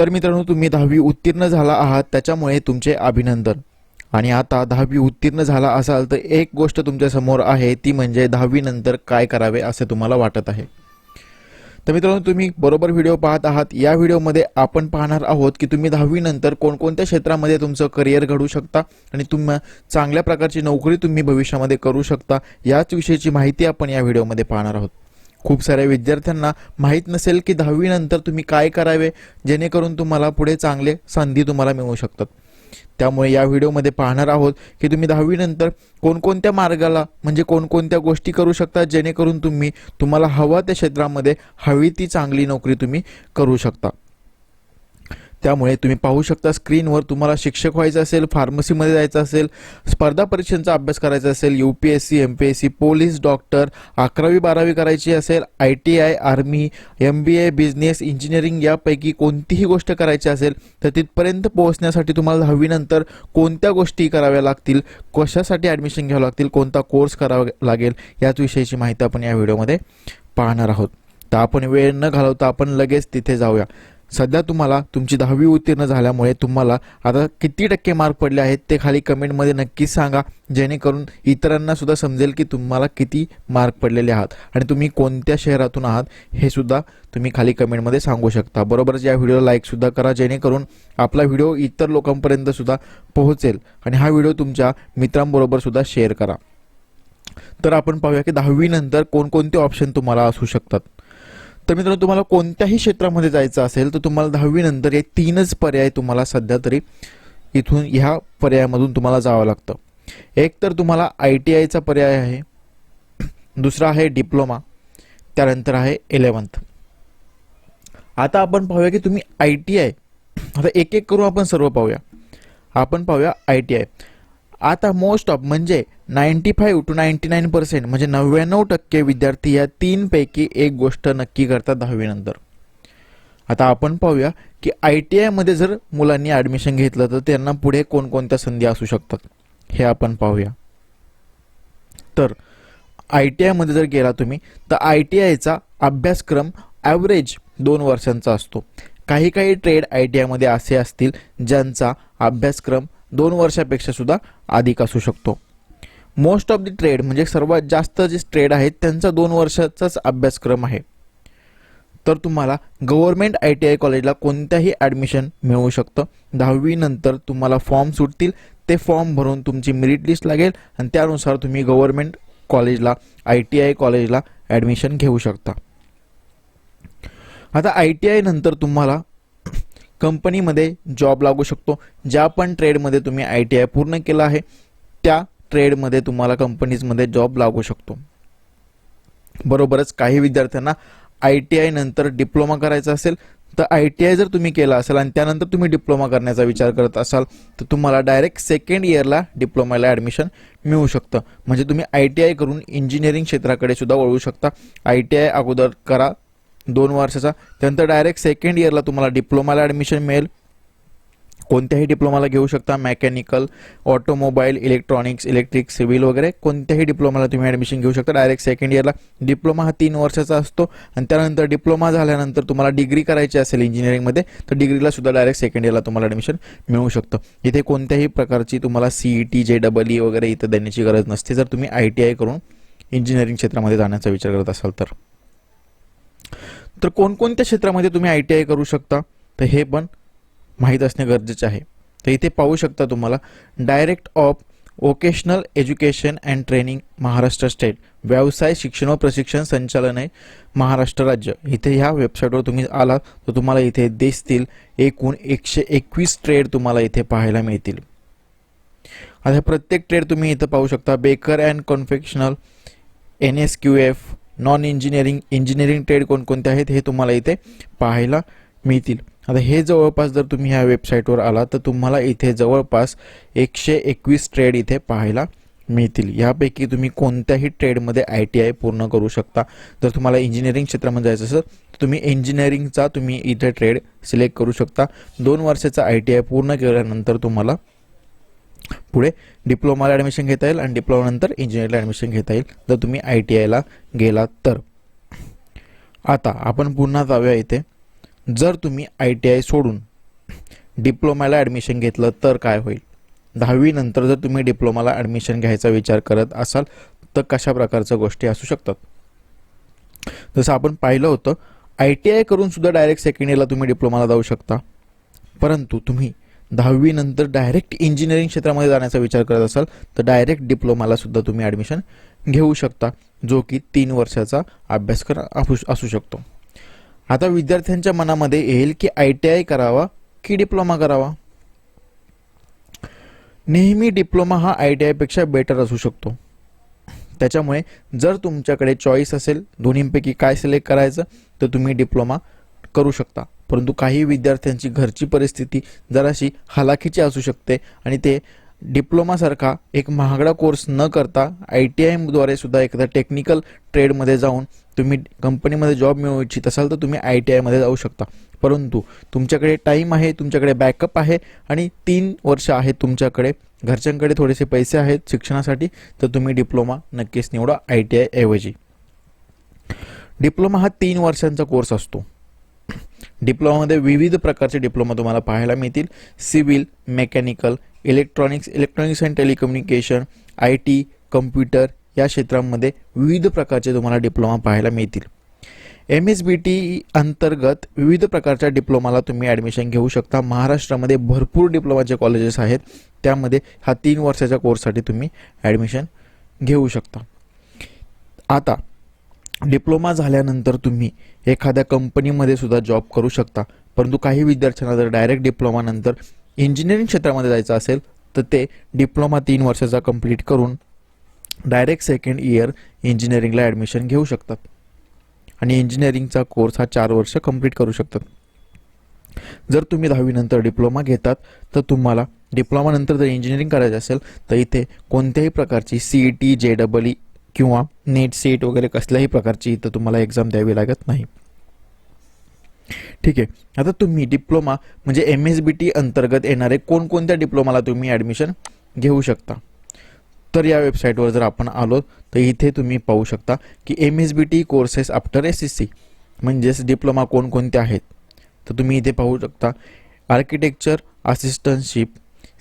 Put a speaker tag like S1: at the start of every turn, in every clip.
S1: तर मित्रांनो तुम्ही दहावी उत्तीर्ण झाला आहात त्याच्यामुळे तुमचे अभिनंदन. आणि आता दहावी उत्तीर्ण झाला असाल तर एक गोष्ट तुमच्यासमोर आहे ती म्हणजे दहावीनंतर काय करावे असे तुम्हाला वाटत आहे. तर मित्रांनो तुम्ही बरोबर व्हिडिओ पाहत आहात. या व्हिडिओमध्ये आपण पाहणार आहोत की तुम्ही दहावीनंतर कोणकोणत्या क्षेत्रामध्ये तुमचं करिअर घडू शकता आणि तुम्ही चांगल्या प्रकारची नोकरी तुम्ही भविष्यामध्ये करू शकता याच विषयीची माहिती आपण या व्हिडिओमध्ये पाहणार आहोत. खूप साऱ्या विद्यार्थ्यांना माहीत नसेल की दहावीनंतर तुम्ही काय करावे जेणेकरून तुम्हाला पुढे चांगले संधी तुम्हाला मिळू शकतात. त्यामुळे या व्हिडिओमध्ये पाहणार आहोत की तुम्ही दहावीनंतर कोणकोणत्या मार्गाला म्हणजे कोणकोणत्या गोष्टी करू शकता जेणेकरून तुम्ही तुम्हाला हवा त्या क्षेत्रामध्ये हवी ती चांगली नोकरी तुम्ही करू शकता. त्यामुळे तुम्ही पाहू शकता स्क्रीनवर तुम्हाला शिक्षक व्हायचं असेल फार्मसीमध्ये जायचं असेल स्पर्धा परीक्षांचा अभ्यास करायचा असेल U P S C M P S C police doctor अकरावी बारावी करायची असेल I T I army M B A business engineering यापैकी कोणतीही गोष्ट करायची असेल तर तिथपर्यंत पोहोचण्यासाठी तुम्हाला दहावीनंतर कोणत्या गोष्टी कराव्या लागतील कशासाठी ॲडमिशन घ्यावं लागतील कोणता कोर्स करावा लागेल याच विषयीची माहिती आपण या व्हिडिओमध्ये पाहणार आहोत. तर आपण वेळ न घालवता आपण लगेच तिथे जाऊया. सध्या तुम्हाला तुमची दहावी उत्तीर्ण झाल्यामुळे तुम्हाला आता किती टक्के मार्क पडले आहेत ते खाली कमेंटमध्ये नक्कीच सांगा. जेणेकरून इतरांना सुद्धा समजेल की तुम्हाला किती मार्क पडलेले आहात. आणि तुम्ही कोणत्या शहरातून आहात हे सुद्धा तुम्ही खाली कमेंटमध्ये सांगू शकता. बरोबरच या व्हिडिओला लाईकसुद्धा करा. जेणेकरून आपला व्हिडिओ इतर लोकांपर्यंत सुद्धा पोहोचेल. आणि हा व्हिडिओ तुमच्या मित्रांबरोबर सुद्धा शेअर करा. तर आपण पाहूया की दहावीनंतर कोणकोणते ऑप्शन तुम्हाला असू शकतात. तर मित्रांनो तुम्हाला कोणत्याही क्षेत्रामध्ये जायचं असेल तर तुम्हाला दहावीनंतर हे तीनच पर्याय तुम्हाला सध्या तरी इथून ह्या पर्यायामधून तुम्हाला जावं लागतं. एक तर तुम्हाला आय टी आयचा पर्याय आहे. दुसरा आहे डिप्लोमा. त्यानंतर आहे इलेवन्थ आता आपण पाहूया की तुम्ही आय टी आय आता एक एक करून आपण सर्व पाहूया. आपण पाहूया आय टी आय. आता मोस्ट ऑफ म्हणजे ninety five to ninety nine percent म्हणजे नव्याण्णव टक्के विद्यार्थी या तीनपैकी एक गोष्ट नक्की करतात दहावीनंतर आता आपण पाहूया की आय टी आयमध्ये जर मुलांनी ॲडमिशन घेतलं तर त्यांना पुढे कोणकोणत्या संधी असू शकतात हे आपण पाहूया. तर आय टी आयमध्ये जर गेला तुम्ही तर आय टी आयचा अभ्यासक्रम ॲव्हरेज दोन वर्षांचा असतो. काही काही ट्रेड आय टी आयमध्ये असे असतील ज्यांचा अभ्यासक्रम दोन वर्षापेक्षा सुद्धा अधिक असू शकतो. मोस्ट ऑफ द ट्रेड म्हणजे सर्वात जास्त जे ट्रेड आहेत त्यांचा दोन वर्षाचाच अभ्यासक्रम आहे. तर तुम्हाला गव्हर्मेंट आय टी आय कॉलेजला कोणत्याही ॲडमिशन मिळू शकतं. दहावीनंतर तुम्हाला फॉर्म सुटतील. ते फॉर्म भरून तुमची मेरिट लिस्ट लागेल आणि त्यानुसार तुम्ही गव्हर्मेंट कॉलेजला आय टी आय कॉलेजला ॲडमिशन घेऊ शकता. आता आय टी आयनंतर तुम्हाला कंपनीमध्ये जॉब लागू शकतो. ज्या पण ट्रेडमध्ये तुम्ही आय टी आय पूर्ण केलं आहे त्या ट्रेडमध्ये तुम्हाला कंपनीजमध्ये जॉब लागू शकतो. बरोबरच काही विद्यार्थ्यांना आय टी आय नंतर डिप्लोमा करायचा असेल तर आय टी आय जर तुम्ही केला असेल आणि त्यानंतर तुम्ही डिप्लोमा करण्याचा विचार करत असाल तर तुम्हाला डायरेक्ट सेकंड इयरला डिप्लोमाला ॲडमिशन मिळू शकतं. म्हणजे तुम्ही आय टी आय करून इंजिनिअरिंग क्षेत्राकडे सुद्धा वळू शकता. आय टी आय अगोदर करा दोन वर्षाचा. त्यानंतर डायरेक्ट सेकंड इयरला तुम्हाला डिप्लोमाला ॲडमिशन मिळेल. कोणत्याही डिप्लोमाला घेऊ शकता. Mechanical automobile electronics electric civil वगैरे कोणत्याही डिप्लोमाला तुम्ही ॲडमिशन घेऊ शकता. डायरेक्ट सेकंड इयरला डिप्लोमा हा तीन वर्षाचा असतो आणि त्यानंतर डिप्लोमा झाल्यानंतर तुम्हाला डिग्री करायची असेल इंजिनिअरिंगमध्ये तर डिग्रीला सुद्धा डायरेक्ट सेकंड इयरला तुम्हाला ॲडमिशन मिळू शकतं. इथे कोणत्याही प्रकारची तुम्हाला C E T J double E वगैरे इथं देण्याची गरज नसते. जर तुम्ही आय टी आय करून इंजिनिअरिंग क्षेत्रामध्ये जाण्याचा विचार करत असाल तर. तर कोणकोणत्या क्षेत्रामध्ये तुम्ही आय टी आय करू शकता? तर हे पण माहीत असणे गरजेचे आहे. तर इथे पाहू शकता तुम्हाला direct of vocational education and training Maharashtra state व्यवसाय शिक्षण व प्रशिक्षण संचालनालय महाराष्ट्र राज्य. इथे ह्या वेबसाईटवर तुम्ही आला तर तुम्हाला इथे दिसतील एकूण एकशे एकवीस ट्रेड तुम्हाला इथे पाहायला मिळतील. आता प्रत्येक ट्रेड तुम्ही इथं पाहू शकता baker and confectional N S Q F non engineering engineering trade कोणकोणते आहेत हे तुम्हाला इथे पाहायला मिळतील. आता हे जवळपास जर तुम्ही ह्या वेबसाईटवर आला तर तुम्हाला इथे जवळपास एकशे एकवीस ट्रेड इथे पाहायला मिळतील. यापैकी तुम्ही कोणत्याही ट्रेडमध्ये आय टी आय पूर्ण करू शकता. जर तुम्हाला इंजिनिअरिंग क्षेत्रामध्ये जायचं असेल तर तुम्ही इंजिनिअरिंगचा तुम्ही इथे ट्रेड सिलेक्ट करू शकता. दोन वर्षाचा आय टी आय पूर्ण केल्यानंतर तुम्हाला पुढे डिप्लोमाला ॲडमिशन घेता येईल आणि डिप्लोमानंतर इंजिनिअरिंगला ॲडमिशन घेता येईल. जर तुम्ही आय टी आयला गेलात तर. आता आपण पुन्हा जाऊया इथे. जर तुम्ही आय टी आय सोडून डिप्लोमाला ॲडमिशन घेतलं तर काय होईल? दहावीनंतर जर तुम्ही डिप्लोमाला ॲडमिशन घ्यायचा विचार करत असाल तर कशा प्रकारच्या गोष्टी असू शकतात? जसं आपण पाहिलं होतं आय टी आय करून सुद्धा डायरेक्ट सेकंड इयरला तुम्ही डिप्लोमाला जाऊ शकता. परंतु तुम्ही दहावीनंतर डायरेक्ट इंजिनिअरिंग क्षेत्रामध्ये जाण्याचा विचार करत असाल तर डायरेक्ट डिप्लोमाला सुद्धा तुम्ही ॲडमिशन घेऊ शकता जो की तीन वर्षाचा अभ्यासक्रम असू असू शकतो. आता विद्यार्थ्यांच्या मनामध्ये येईल की आय टी आय करावा की डिप्लोमा करावा? नेहमी डिप्लोमा हा आय टी आयपेक्षा बेटर असू शकतो. त्याच्यामुळे जर तुमच्याकडे चॉईस असेल दोन्हींपैकी काय सिलेक्ट करायचं तर तुम्ही डिप्लोमा करू शकता. परंतु काही विद्यार्थ्यांची घरची परिस्थिती जराशी हलाखीची असू शकते आणि ते डिप्लोमासारखा एक महागडा कोर्स न करता आय टी आयद्वारे सुद्धा एखाद्या टेक्निकल ट्रेडमध्ये जाऊन तुम्ही कंपनीमध्ये जॉब मिळवू इच्छित असाल तर तुम्ही आय टी आयमध्ये जाऊ शकता. परंतु तुमच्याकडे टाईम आहे तुमच्याकडे बॅकअप आहे आणि तीन वर्ष आहेत तुमच्याकडे. घरच्यांकडे थोडेसे पैसे आहेत शिक्षणासाठी तर तुम्ही डिप्लोमा नक्कीच निवडा आय टी आय ऐवजी. डिप्लोमा हा तीन वर्षांचा कोर्स असतो. डिप्लोमामध्ये विविध प्रकारचे डिप्लोमा तुम्हाला पाहायला मिळतील. Civil mechanical electronics electronics and telecommunication I T computer या क्षेत्रांमध्ये विविध प्रकारचे तुम्हाला डिप्लोमा पाहायला मिळतील. एम एस बी टी अंतर्गत विविध प्रकारच्या डिप्लोमाला तुम्ही ॲडमिशन घेऊ शकता. महाराष्ट्रामध्ये भरपूर डिप्लोमाचे कॉलेजेस आहेत. त्यामध्ये हा तीन वर्षाच्या कोर्ससाठी तुम्ही ॲडमिशन घेऊ शकता. आता डिप्लोमा झाल्यानंतर तुम्ही एखाद्या कंपनीमध्ये सुद्धा जॉब करू शकता. परंतु काही विद्यार्थ्यांना जर डायरेक्ट डिप्लोमानंतर इंजिनिअरिंग क्षेत्रामध्ये जायचं असेल तर ते डिप्लोमा तीन वर्षाचा कंप्लीट करून डायरेक्ट सेकंड इयर इंजिनिअरिंगला ॲडमिशन घेऊ शकतात. आणि इंजिनिअरिंगचा कोर्स हा चार वर्ष कंप्लीट करू शकतात. जर तुम्ही दहावीनंतर डिप्लोमा घेतात तर तुम्हाला डिप्लोमानंतर जर इंजिनिअरिंग करायचं असेल तर इथे कोणत्याही प्रकारची C E T J double E किंवा नेट सीट वगैरे कसल्याही प्रकारची इथं तुम्हाला एक्झाम द्यावी लागत नाही. ठीक आहे. आता तुम्ही डिप्लोमा म्हणजे एम एस बी टी अंतर्गत येणारे कोणकोणत्या डिप्लोमाला तुम्ही ॲडमिशन घेऊ शकता? तर या वेबसाईटवर जर आपण आलो तर इथे तुम्ही पाहू शकता की M S B T courses after S S C म्हणजेच डिप्लोमा कोणकोणते आहेत? तर तुम्ही इथे पाहू शकता आर्किटेक्चर असिस्टंटशिप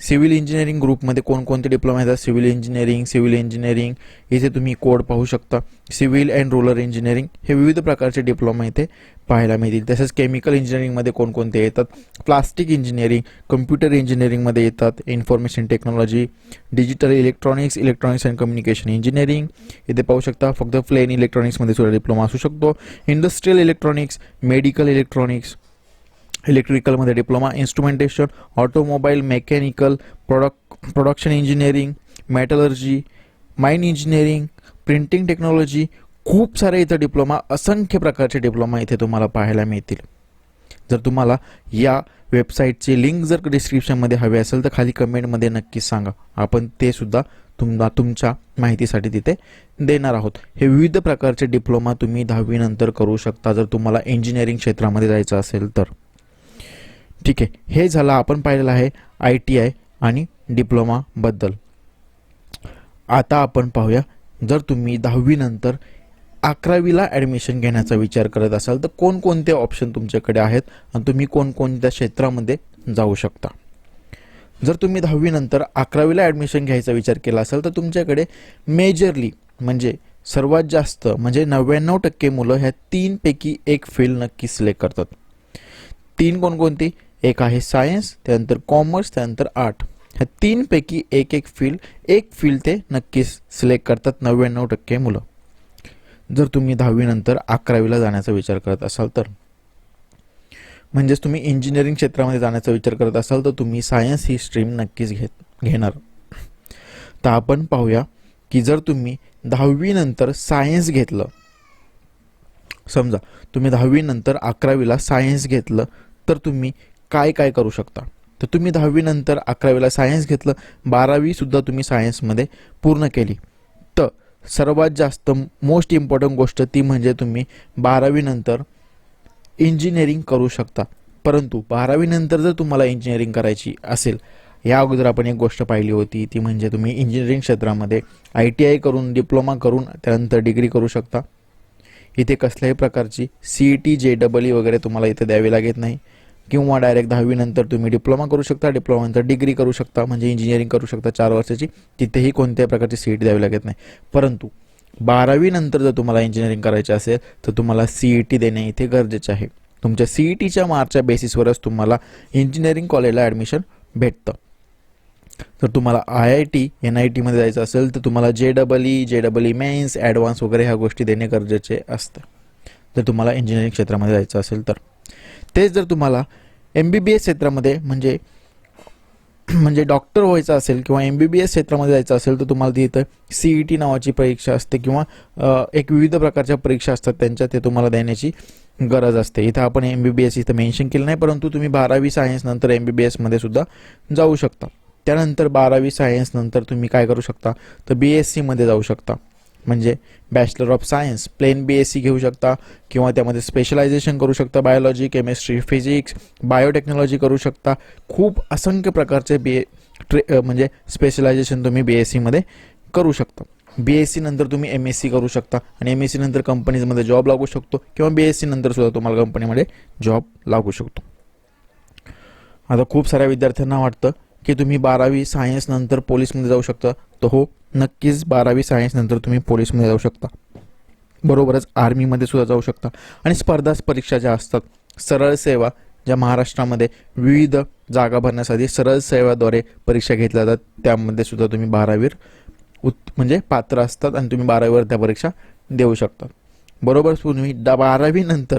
S1: सिव्हिल इंजिनिअरिंग ग्रुपमध्ये कोणकोणते डिप्लोमा येतात? सिव्हिल इंजिनिअरिंग सिव्हिल इंजिनिअरिंग इथे तुम्ही कोड पाहू शकता. सिव्हिल अँड रोलर इंजिनिअरिंग हे विविध प्रकारचे डिप्लोमा इथे पाहायला मिळतील. तसेच केमिकल इंजिनिअरिंगमध्ये कोणकोणते येतात? प्लास्टिक इंजिनिअरिंग कम्प्युटर इंजिनिअरिंगमध्ये येतात. Information technology digital electronics electronics and communication engineering. इथे पाहू शकता फक्त प्लेन इलेक्ट्रॉनिक्समध्ये सुद्धा डिप्लोमा असू शकतो. Industrial electronics medical electronics इलेक्ट्रिकलमध्ये diploma instrumentation automobile mechanical product production engineering metallurgy mine engineering printing technology खूप सारे इथं डिप्लोमा असंख्य प्रकारचे डिप्लोमा इथे तुम्हाला पाहायला मिळतील. जर तुम्हाला या वेबसाईटची लिंक जर डिस्क्रिप्शनमध्ये हवी असेल तर खाली कमेंटमध्ये नक्कीच सांगा. आपण ते सुद्धा तुम्हाला तुमच्या माहितीसाठी तिथे देणार आहोत. हे विविध प्रकारचे डिप्लोमा तुम्ही दहावीनंतर करू शकता. जर तुम्हाला इंजिनिअरिंग क्षेत्रामध्ये जायचं असेल तर. ठीक आहे. हे झालं आपण पाहिलेलं आहे आय टी आय आणि डिप्लोमाबद्दल आता आपण पाहूया जर तुम्ही दहावीनंतर अकरावीला ॲडमिशन घेण्याचा विचार करत असाल तर कोणकोणते ऑप्शन तुमच्याकडे आहेत आणि तुम्ही कोणकोणत्या क्षेत्रामध्ये जाऊ शकता? जर तुम्ही दहावीनंतर अकरावीला ॲडमिशन घ्यायचा विचार केला असेल तर तुमच्याकडे मेजरली म्हणजे सर्वात जास्त म्हणजे नव्याण्णव टक्के मुलं ह्या तीनपैकी एक फील्ड नक्की सिलेक्ट करतात. तीन कोणकोणती? एक आहे सायन्स त्यानंतर कॉमर्स त्यानंतर आर्ट. ह्या तीनपैकी एक एक फील्ड एक फील्ड ते नक्कीच सिलेक्ट करतात नव्याण्णव टक्के मुलं. जर तुम्ही दहावीनंतर अकरावीला जाण्याचा विचार करत असाल तर. म्हणजेच तुम्ही इंजिनिअरिंग क्षेत्रामध्ये जाण्याचा विचार करत असाल तर तुम्ही सायन्स ही स्ट्रीम नक्कीच घेत घेणार. तर आपण पाहूया की जर तुम्ही दहावीनंतर सायन्स घेतलं समजा तुम्ही दहावीनंतर अकरावीला सायन्स घेतलं तर तुम्ही काय काय करू शकता? तर तुम्ही दहावीनंतर अकरावीला सायन्स घेतलं. बारावीसुद्धा तुम्ही सायन्समध्ये पूर्ण केली. तर सर्वात जास्त मोस्ट इम्पॉर्टंट गोष्ट ती म्हणजे तुम्ही बारावीनंतर इंजिनिअरिंग करू शकता. परंतु बारावीनंतर जर तुम्हाला इंजिनिअरिंग करायची असेल या अगोदर आपण एक गोष्ट पाहिली होती ती म्हणजे तुम्ही इंजिनिअरिंग क्षेत्रामध्ये आय टी आय करून डिप्लोमा करून त्यानंतर डिग्री करू शकता. इथे कसल्याही प्रकारची C E T J double E वगैरे तुम्हाला इथे द्यावी लागत नाही. किंवा डायरेक्ट दहावीनंतर तुम्ही डिप्लोमा करू शकता डिप्लोमानंतर डिग्री करू शकता म्हणजे इंजिनिअरिंग करू शकता चार वर्षाची तिथेही कोणत्याही प्रकारची सी ई टी द्यावी लागत नाही. परंतु बारावीनंतर जर तुम्हाला इंजिनिअरिंग करायचे असेल तर तुम्हाला सी ई टी देणे इथे गरजेचे आहे. तुमच्या सी ई टीच्या मार्कच्या बेसिसवरच तुम्हाला इंजिनिअरिंग कॉलेजला ॲडमिशन भेटतं. जर तुम्हाला I I T N I टीमध्ये जायचं असेल तर तुम्हाला J double E J double E mains advance वगैरे ह्या गोष्टी देणे गरजेचे असतं. जर तुम्हाला इंजिनिअरिंग क्षेत्रामध्ये जायचं असेल तर. तेच जर तुम्हाला एम बी बी एस क्षेत्रामध्ये म्हणजे म्हणजे डॉक्टर व्हायचं असेल किंवा एम बी बी एस क्षेत्रामध्ये जायचं असेल तर तुम्हाला तिथं सी ई टी नावाची परीक्षा असते किंवा एक विविध प्रकारच्या परीक्षा असतात त्यांच्या ते तुम्हाला देण्याची गरज असते. इथं आपण एम बी बी एस इथं मेन्शन केलं नाही परंतु तुम्ही बारावी सायन्स नंतर एम बी बी एसमध्ये सुद्धा जाऊ शकता. त्यानंतर बारावी सायन्स नंतर तुम्ही काय करू शकता? तर बी एस सीमध्ये जाऊ शकता. म्हणजे bachelor of science plain B S C घेऊ शकता किंवा त्यामध्ये स्पेशलायझेशन करू शकता बायोलॉजी केमिस्ट्री फिजिक्स बायोटेक्नॉलॉजी करू शकता. खूप असंख्य प्रकारचे बी ए ट्रे म्हणजे स्पेशलायझेशन तुम्ही बी एस सीमध्ये करू शकता. बी एस सी नंतर तुम्ही एम एस सी करू शकता आणि एम एस सी नंतर कंपनीजमध्ये जॉब लागू शकतो किंवा बी एस सी नंतर सुद्धा तुम्हाला कंपनीमध्ये जॉब लागू शकतो. आता खूप साऱ्या विद्यार्थ्यांना वाटतं की तुम्ही बारावी सायन्सनंतर पोलीसमध्ये जाऊ शकता. तर हो नक्कीच बारावी सायन्स नंतर तुम्ही पोलीसमध्ये जाऊ शकता. बरोबरच आर्मीमध्ये सुद्धा जाऊ शकता. आणि स्पर्धा परीक्षा ज्या असतात सरळ सेवा ज्या महाराष्ट्रामध्ये विविध जागा भरण्यासाठी सरळ सेवाद्वारे परीक्षा घेतल्या जातात त्यामध्ये सुद्धा तुम्ही बारावीवर उत् म्हणजे पात्र असतात आणि तुम्ही बारावीवर त्या परीक्षा देऊ शकता. बरोबर तुम्ही दा बारावीनंतर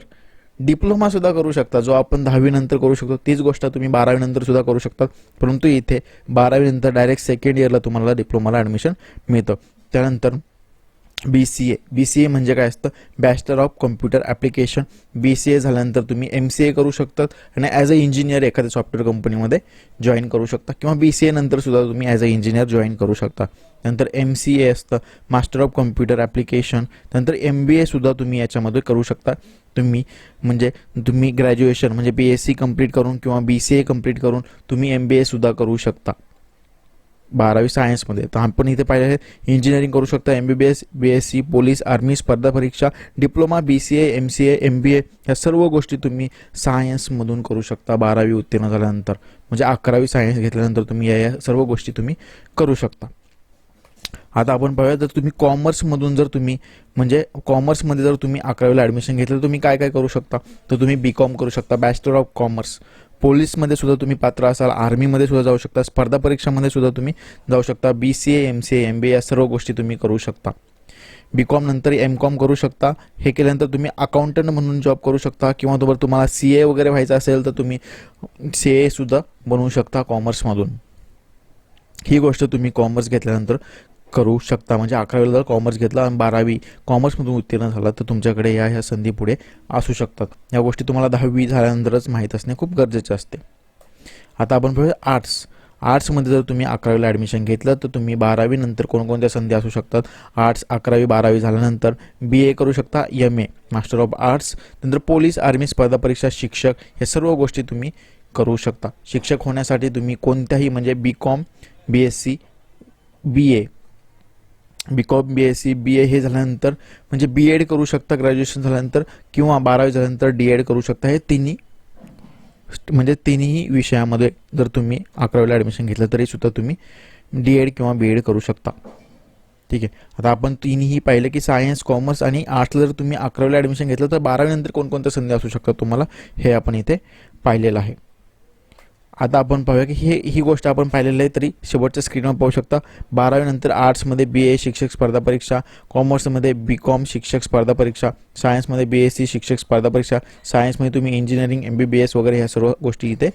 S1: डिप्लोमा सुद्धा करू शकता जो आपण दहावीनंतर करू शकतो तीच गोष्ट तुम्ही बारावीनंतर सुद्धा करू शकता. परंतु इथे बारावीनंतर डायरेक्ट सेकंड इयरला तुम्हाला डिप्लोमाला ॲडमिशन मिळतं. त्यानंतर बी सी ए बी सी ए म्हणजे काय असतं? Bachelor of computer application B C A झाल्यानंतर तुम्ही एम सी ए करू शकतात आणि ॲज अ इंजिनियर एखाद्या सॉफ्टवेअर कंपनीमध्ये जॉईन करू शकता. किंवा बी सी ए सुद्धा तुम्ही ॲज अ इंजिनियर जॉईन करू शकता. नंतर एम सी ए असतं मास्टर ऑफ कम्प्युटर ॲप्लिकेशन नंतर एम बी एसुद्धा तुम्ही याच्यामध्ये करू शकता. तुम्ही म्हणजे तुम्ही ग्रॅज्युएशन म्हणजे बी एस सी कंप्लीट करून किंवा बी सी ए कंप्लीट करून तुम्ही एम बी एसुद्धा करू शकता. बारावी सायन्समध्ये तर आपण इथे पाहिजे आहे इंजिनिअरिंग करू शकता M B B S B S C police army स्पर्धा परीक्षा diploma B C A M C A M B A ह्या सर्व गोष्टी तुम्ही सायन्समधून करू शकता बारावी उत्तीर्ण झाल्यानंतर. म्हणजे अकरावी सायन्स घेतल्यानंतर तुम्ही या या सर्व गोष्टी तुम्ही करू शकता. आता आपण पाहूया जर तुम्ही कॉमर्समधून जर तुम्ही म्हणजे कॉमर्समध्ये जर तुम्ही अकरावीला ॲडमिशन घेतलं तर तुम्ही काय काय करू शकता? तर तुम्ही बी कॉम करू शकता बॅचलर ऑफ कॉमर्स पोलीसमध्ये सुद्धा तुम्ही पात्र असाल आर्मीमध्ये सुद्धा जाऊ शकता स्पर्धा परीक्षामध्ये सुद्धा तुम्ही जाऊ शकता B C A M C A M B A या सर्व गोष्टी तुम्ही करू शकता. बी कॉम नंतर एम कॉम करू शकता. हे केल्यानंतर तुम्ही अकाउंटंट म्हणून जॉब करू शकता किंवा तुम्हाला तुम्हाला सी ए वगैरे व्हायचं असेल तर तुम्ही सी ए सुद्धा बनवू शकता कॉमर्समधून ही गोष्ट तुम्ही कॉमर्स घेतल्यानंतर करू शकता. म्हणजे अकरावीला जर कॉमर्स घेतला आणि बारावी कॉमर्समधून उत्तीर्ण झाला तर तुमच्याकडे या ह्या संधी पुढे असू शकतात. या गोष्टी तुम्हाला दहावी झाल्यानंतरच माहीत असणे खूप गरजेचे असते. आता आपण बघूया आर्ट्स आर्ट्समध्ये जर तुम्ही अकरावीला ॲडमिशन घेतलं तर तुम्ही बारावीनंतर कोणकोणत्या संधी असू शकतात? आर्ट्स अकरावी बारावी झाल्यानंतर बी ए करू शकता M A master of arts नंतर पोलीस आर्मी स्पर्धा परीक्षा शिक्षक हे सर्व गोष्टी तुम्ही करू शकता. शिक्षक होण्यासाठी तुम्ही कोणत्याही म्हणजे B com B S C B A B com B S C B A हे झाल्यानंतर म्हणजे बी एड करू शकता ग्रॅज्युएशन झाल्यानंतर किंवा बारावी झाल्यानंतर डी एड करू शकता हे तिन्ही म्हणजे तिन्ही विषयामध्ये जर तुम्ही अकरावीला ॲडमिशन घेतलं तरी सुद्धा तुम्ही डी एड किंवा बी एड करू शकता. ठीक आहे? आता आपण तिन्ही पाहिलं की सायन्स कॉमर्स आणि आर्ट्सला जर तुम्ही अकरावीला ॲडमिशन घेतलं तर बारावीनंतर कोणकोणत्या संधी असू शकतात तुम्हाला? हे आपण इथे पाहिलेलं आहे. आता आपण पाहूया की हे ही गोष्ट आपण पाहिलेली आहे तरी शेवटच्या स्क्रीनवर पाहू शकता. बारावीनंतर आर्ट्समध्ये बी ए शिक्षक स्पर्धा परीक्षा कॉमर्समध्ये बी कॉम शिक्षक स्पर्धा परीक्षा सायन्समध्ये बी एस सी शिक्षक स्पर्धा परीक्षा सायन्समध्ये तुम्ही engineering M B B S वगैरे ह्या सर्व गोष्टी इथे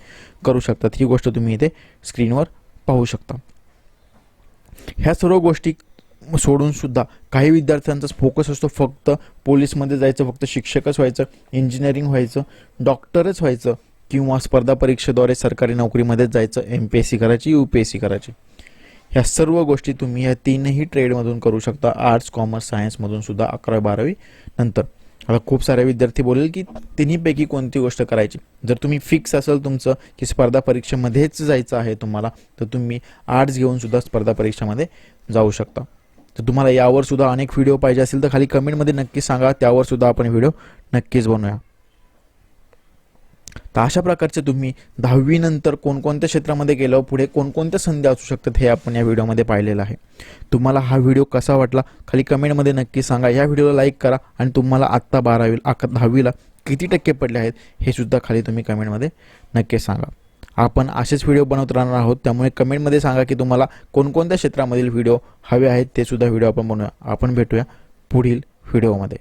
S1: करू शकतात ही गोष्ट तुम्ही इथे स्क्रीनवर पाहू शकता. ह्या सर्व गोष्टी सोडून सुद्धा काही विद्यार्थ्यांचा फोकस असतो फक्त पोलीसमध्ये जायचं फक्त शिक्षकच व्हायचं इंजिनिअरिंग व्हायचं डॉक्टरच व्हायचं. किंवा स्पर्धा परीक्षेद्वारे सरकारी नोकरीमध्येच जायचं एम पी एस सी करायची यू पी एस सी करायची. ह्या सर्व गोष्टी तुम्ही ह्या तीनही ट्रेडमधून करू शकता. आर्ट्स कॉमर्स सायन्समधून सुद्धा अकरावी बारावी नंतर. आता खूप सारे विद्यार्थी बोलेल की तिन्हीपैकी कोणती गोष्ट करायची? जर तुम्ही फिक्स असेल तुमचं की स्पर्धा परीक्षेमध्येच जायचं आहे तुम्हाला तर तुम्ही आर्ट्स घेऊन सुद्धा स्पर्धा परीक्षेमध्ये जाऊ शकता. तर तुम्हाला यावर सुद्धा अनेक व्हिडिओ पाहिजे असेल तर खाली कमेंटमध्ये नक्की सांगा. त्यावर सुद्धा आपण व्हिडिओ नक्कीच बनवूया. तर अशा प्रकारचे तुम्ही दहावीनंतर कोणकोणत्या क्षेत्रामध्ये गेल्यावर पुढे कोणकोणत्या संधी असू शकतात हे आपण या व्हिडिओमध्ये पाहिलेलं आहे. तुम्हाला हा व्हिडिओ कसा वाटला खाली कमेंटमध्ये नक्की सांगा. या व्हिडिओला लाईक करा आणि तुम्हाला आत्ता बारावी अक दहावीला किती टक्के पडले आहेत हे सुद्धा खाली तुम्ही कमेंटमध्ये नक्की सांगा. आपण असेच व्हिडिओ बनवत राहणार आहोत त्यामुळे कमेंटमध्ये सांगा की तुम्हाला कोणकोणत्या क्षेत्रामधील व्हिडिओ हवे आहेत ते सुद्धा व्हिडिओ आपण बनवूया. आपण भेटूया पुढील व्हिडिओमध्ये.